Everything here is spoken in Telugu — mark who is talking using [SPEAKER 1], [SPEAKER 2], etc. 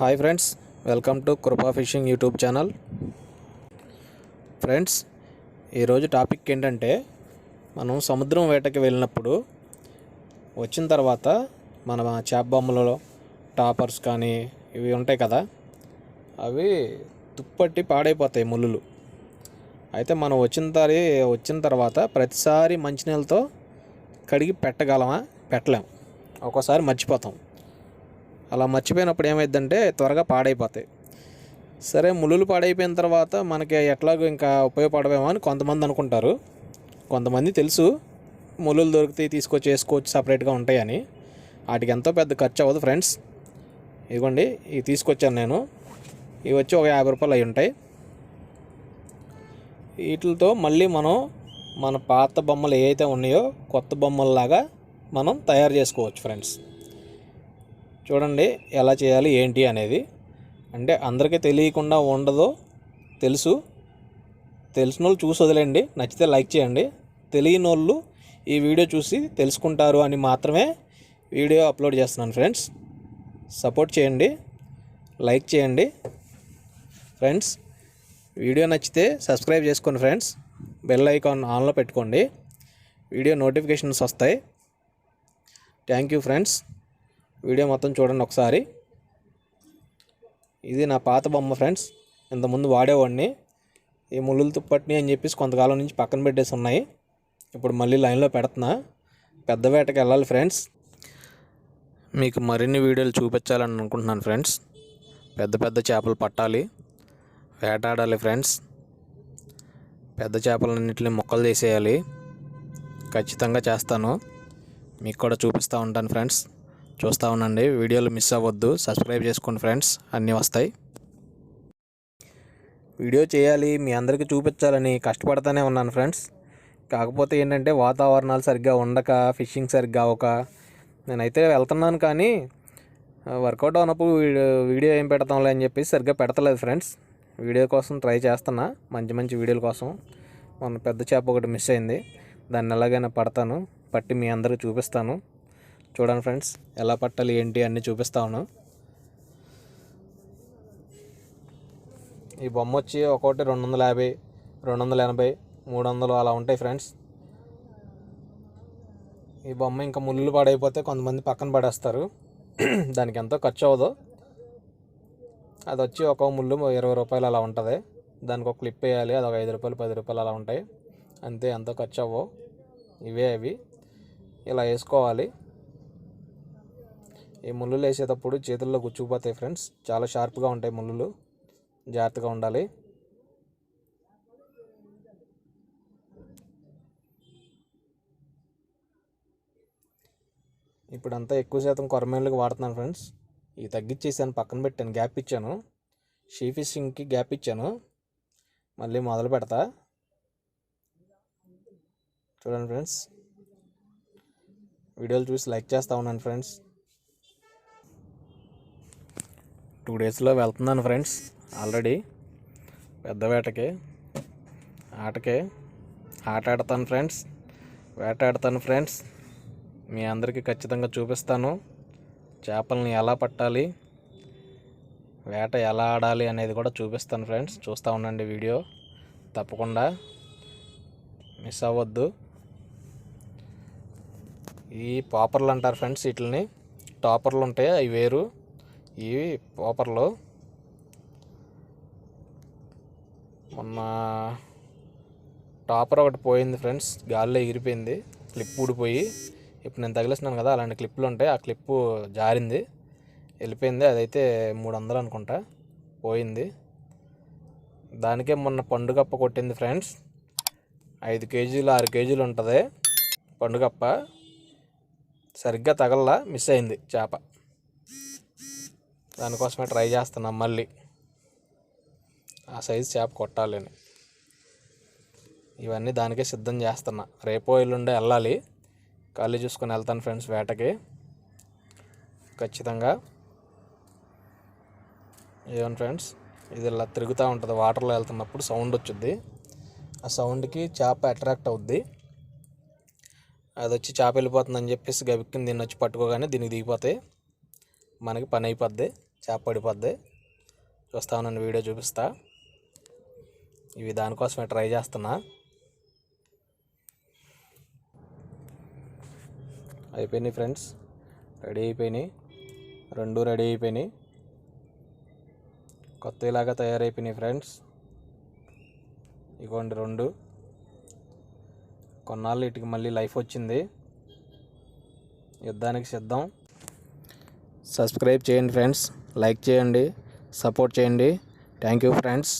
[SPEAKER 1] Hi friends welcome to Krupa fishing YouTube channel. Friends ఈరోజు టాపిక్ ఏంటంటే మనం సముద్రం వేటకి వెళ్ళినప్పుడు వచ్చిన తర్వాత మన చేప బొమ్మలలో టాపర్స్ కానీ ఇవి ఉంటాయి కదా అవి తుప్పట్టి పాడైపోతాయి ముళ్ళు అయితే మనం వచ్చిన తరి వచ్చిన తర్వాత ప్రతిసారి మంచినీళ్ళతో కడిగి పెట్టగలమా? పెట్టలేం. ఒక్కోసారి మర్చిపోతాం. అలా మర్చిపోయినప్పుడు ఏమైందంటే త్వరగా పాడైపోతాయి. సరే ములులు పాడైపోయిన తర్వాత మనకి ఎట్లాగో ఇంకా ఉపయోగపడవేమో అని కొంతమంది అనుకుంటారు. కొంతమంది తెలుసు ములులు దొరికితే తీసుకొచ్చి వేసుకోవచ్చు సపరేట్గా ఉంటాయని. వాటికి ఎంతో పెద్ద ఖర్చు అవ్వదు ఫ్రెండ్స్. ఇదిగోండి ఇవి తీసుకొచ్చాను నేను. ఇవి వచ్చి ఒక యాభై రూపాయలు అయి ఉంటాయి. వీటితో మళ్ళీ మనం మన పాత బొమ్మలు ఏవైతే ఉన్నాయో కొత్త బొమ్మల్లాగా మనం తయారు చేసుకోవచ్చు ఫ్రెండ్స్. చూడండి ఎలా చేయాలి ఏంటి అనేది. అంటే అందరికీ తెలియకుండా ఉండదో తెలుసు. తెలిసిన వాళ్ళు చూసి వదిలేండి నచ్చితే లైక్ చేయండి. తెలియని వాళ్ళు ఈ వీడియో చూసి తెలుసుకుంటారు అని మాత్రమే వీడియో అప్లోడ్ చేస్తున్నాను ఫ్రెండ్స్. సపోర్ట్ చేయండి లైక్ చేయండి. ఫ్రెండ్స్ వీడియో నచ్చితే సబ్స్క్రైబ్ చేసుకోండి ఫ్రెండ్స్. బెల్ ఐకాన్ ఆన్లో పెట్టుకోండి. వీడియో నోటిఫికేషన్స్ వస్తాయి. Thank you friends. వీడియో మొత్తం చూడండి ఒకసారి. ఇది నా పాత బొమ్మ ఫ్రెండ్స్. ఇంతకుముందు వాడేవాడిని. ఈ ముళ్ళులు తుప్పట్ని అని చెప్పేసి కొంతకాలం నుంచి పక్కన పెట్టేసి ఉన్నాయి. ఇప్పుడు మళ్ళీ లైన్లో పెడుతున్నా. పెద్ద వేటకి వెళ్ళాలి ఫ్రెండ్స్. మీకు మరిన్ని వీడియోలు చూపించాలని అనుకుంటున్నాను ఫ్రెండ్స్. పెద్ద పెద్ద చేపలు పట్టాలి. వేటాడాలి ఫ్రెండ్స్. పెద్ద చేపలన్నింటిని మొక్కలు చేసేయాలి ఖచ్చితంగా చేస్తాను. మీకు కూడా చూపిస్తూ ఉంటాను ఫ్రెండ్స్. చూస్తూ ఉండండి. వీడియోలు మిస్ అవ్వద్దు. సబ్స్క్రైబ్ చేసుకోండి ఫ్రెండ్స్. అన్నీ వస్తాయి. వీడియో చేయాలి. మీ అందరికీ చూపించాలని కష్టపడతానే ఉన్నాను ఫ్రెండ్స్. కాకపోతే ఏంటంటే వాతావరణాలు సరిగ్గా ఉండక ఫిషింగ్ సరిగ్గా అవ్వక నేనైతే వెళ్తున్నాను కానీ వర్కౌట్ అవునప్పుడు వీడియో వీడియో ఏం పెడతాంలే అని చెప్పేసి సరిగ్గా పెడతలేదు ఫ్రెండ్స్. వీడియో కోసం ట్రై చేస్తున్నా. మంచి మంచి వీడియోల కోసం. మొన్న పెద్ద చేప ఒకటి మిస్ అయింది. దాన్ని ఎలాగైనా పడతాను. పట్టి మీ అందరికి చూపిస్తాను. చూడండి ఫ్రెండ్స్ ఎలా పట్టాలి ఏంటి అన్నీ చూపిస్తాను ఈ బొమ్మ వచ్చి ఒక్కొక్కటి రెండు వందల యాభై రెండు వందల ఎనభై మూడు వందలు అలా ఉంటాయి ఫ్రెండ్స్. ఈ బొమ్మ ఇంకా ముళ్ళు పాడైపోతే కొంతమంది పక్కన పడేస్తారు. దానికి ఎంతో ఖర్చు అవ్వదు. అది వచ్చి ఒక ముళ్ళు ఇరవై రూపాయలు అలా ఉంటుంది. దానికి ఒక క్లిప్ వేయాలి అది ఒక ఐదు రూపాయలు పది రూపాయలు అలా ఉంటాయి. అంతే ఎంతో ఖర్చు అవ్వవు. ఇవే అవి. ఇలా వేసుకోవాలి. ఈ ముళ్ళు వేసేటప్పుడు చేతుల్లో గుచ్చుకుపోతాయి ఫ్రెండ్స్ చాలా షార్ప్గా ఉంటాయి ముళ్ళు జాగ్రత్తగా ఉండాలి. ఇప్పుడంతా ఎక్కువ శాతం కొరమేళ్ళకి వాడుతున్నాను ఫ్రెండ్స్ ఇవి తగ్గించేసాను పక్కన పెట్టాను గ్యాప్ ఇచ్చాను. షీ ఫిషింగ్కి గ్యాప్ ఇచ్చాను. మళ్ళీ మొదలు పెడతా. చూడండి ఫ్రెండ్స్ వీడియోలు చూసి లైక్ చేస్తూ ఉన్నాను ఫ్రెండ్స్ టూ డేస్లో వెళ్తున్నాను ఫ్రెండ్స్ ఆల్రెడీ. పెద్ద వేటకి ఆటకి ఆట ఆడతాను ఫ్రెండ్స్ వేటాడతాను ఫ్రెండ్స్. మీ అందరికీ ఖచ్చితంగా చూపిస్తాను చేపలను ఎలా పట్టాలి వేట ఎలా ఆడాలి అనేది కూడా చూపిస్తాను ఫ్రెండ్స్. చూస్తూ ఉండండి వీడియో తప్పకుండా మిస్ అవ్వద్దు. ఈ పాపర్లు అంటారు ఫ్రెండ్స్ వీటిని టాపర్లు ఉంటాయి అవి వేరు. ఈ పోపర్లో మొన్న టాపర్ ఒకటి పోయింది ఫ్రెండ్స్ గాల్లో ఎగిరిపోయింది క్లిప్ ఊడిపోయి. ఇప్పుడు నేను తగిలిస్తున్నాను కదా అలాంటి క్లిప్పులు ఉంటాయి ఆ క్లిప్పు జారింది వెళ్ళిపోయింది అదైతే మూడు వందలు అనుకుంటా పోయింది. దానికే మొన్న పండుగప్ప కొట్టింది ఫ్రెండ్స్ ఐదు కేజీలు ఆరు కేజీలు ఉంటుంది పండుగప్ప సరిగ్గా తగల్లా మిస్ అయింది చేప. దానికోసమే ట్రై చేస్తున్నాం మళ్ళీ. ఆ సైజు చేప కొట్టాలని ఇవన్నీ దానికే సిద్ధం చేస్తున్నా. రేపో ఎల్లుండే వెళ్ళాలి. ఖాళీ చూసుకొని వెళ్తాను ఫ్రెండ్స్ వేటకి. ఖచ్చితంగా. ఏమని ఫ్రెండ్స్ ఇది ఇలా తిరుగుతూ ఉంటుంది. వాటర్లో వెళ్తున్నప్పుడు సౌండ్ వచ్చుద్ది. ఆ సౌండ్కి చేప అట్రాక్ట్ అవుద్ది. అది వచ్చి చేప వెళ్ళిపోతుందని చెప్పేసి గబిక్కిని దీన్ని వచ్చి పట్టుకోగానే దీనికి దిగిపోతే మనకి పని అయిపోద్ది. చేప పడిపోద్ది. చూస్తా ఉన్నాను వీడియో చూపిస్తా. ఇవి దానికోసమే ట్రై చేస్తున్నా. అయిపోయినాయి ఫ్రెండ్స్. రెడీ అయిపోయినాయి. రెండు రెడీ అయిపోయినాయి. కొత్త ఇలాగా తయారైపోయినాయి ఫ్రెండ్స్. ఇగోండి రెండు. కొన్నాళ్ళు వీటికి మళ్ళీ లైఫ్ వచ్చింది. యుద్ధానికి సిద్ధం. సబ్స్క్రైబ్ చేయండి ఫ్రెండ్స్. లైక్ చేయండి సపోర్ట్ చేయండి. Thank you friends.